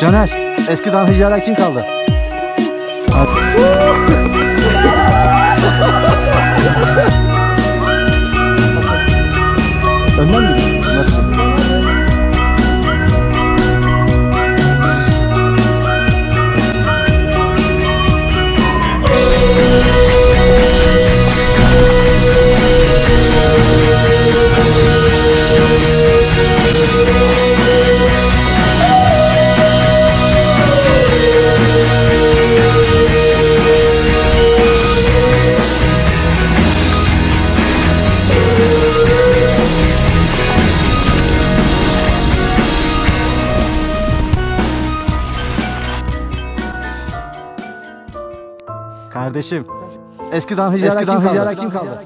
Caner, eskiden hicara kim kaldı? Önden mi? Nasıl? Kardeşim, eskiden hicara kim kaldı? kim kaldı?